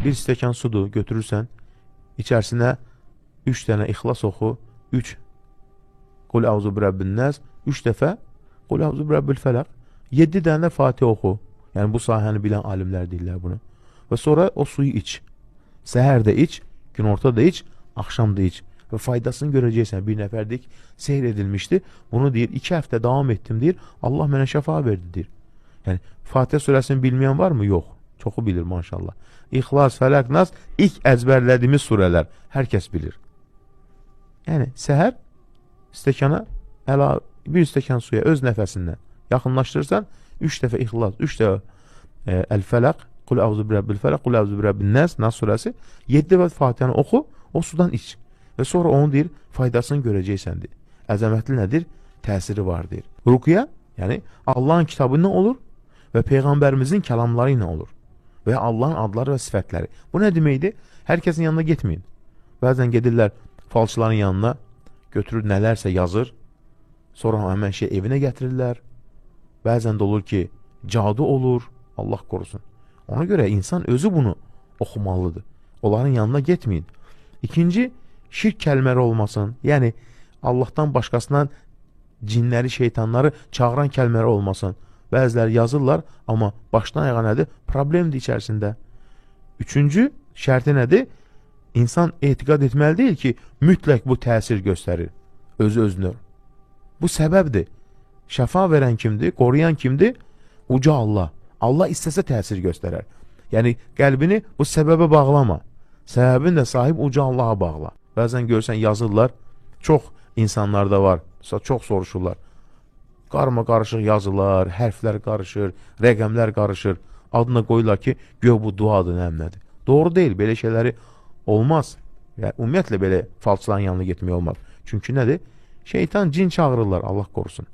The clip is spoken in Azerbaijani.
Bir stəkan sudur, götürürsən, içərisinə 3 dənə ixlas oxu, 3 Qul əuzu bi rəbbin nəs, 3 dəfə Qul əuzu bi rəbbil fələq, 7 dənə də Fatihə oxu. Yəni bu sahəni bilən alimlər deyirlər bunu. Və sonra o suyu iç. Səhər də iç, günorta da iç, axşam da iç. Və faydasını görəcəksən. Bir nəfərdik seyr edilmişdi. Bunu deyir, 2 həftə davam etdim deyir. Allah mənə şəfa verdi deyir. Yəni Fatihə surəsini bilməyən varmı? Yox. Çoxu bilir maşallah. İxlas, Fəlaq, Nas ilk əzbərlədiyimiz surələr. Hər kəs bilir. Yəni səhər stəkana əla bir stəkan suya öz nəfəsindən yaxınlaşdırırsan 3 dəfə İxlas, 3 dəfə e, Əl-Fələq, Qul əuzu bi rəbbil fələq, Qul əuzu bi rəbbin nəs, Nas surəsi 7 dəfə Fatihəni oxu, o sudan iç. Və sonra onu deyir, faydasını görəcəksən deyir. Əzəmətli nədir? Təsiri var deyir. Ruqya, yəni Allahın kitabı nə olur və peyğəmbərimizin kəlamları ilə olur. Və Allahın adları və sifətləri. Bu nə deməkdir? Hər kəsin yanına getməyin. Bəzən gedirlər falçıların yanına, götürür nələrsə yazır, sonra həmən şey evinə gətirirlər. Bəzən də olur ki, cadu olur, Allah qorusun. Ona görə insan özü bunu oxumalıdır. Onların yanına getməyin. İkinci, şirk kəlmələri olmasın. Yəni, Allahdan başqasından cinləri, şeytanları çağıran kəlmələri olmasın. Bəziləri yazırlar, amma başdan ayağa nədir? Problemdir içərisində. Üçüncü şərti nədir? İnsan etiqad etməli deyil ki, mütləq bu təsir göstərir. Özü özünə. Bu səbəbdir. Şəfa verən kimdir? Qoruyan kimdir? Uca Allah. Allah istəsə təsir göstərər. Yəni qəlbini bu səbəbə bağlama. Səbəbin də sahib uca Allaha bağla. Bəzən görsən yazırlar, çox insanlarda var. Çox soruşurlar. Qarma qarışıq yazılar, hərflər qarışır, rəqəmlər qarışır. Adına qoyurlar ki, gör bu duadır, nəm nədir. Doğru deyil, belə şeyləri olmaz. Yəni ümumiyyətlə belə falçıların yanına getmək olmaz. Çünki nədir? Şeytan cin çağırırlar, Allah qorusun.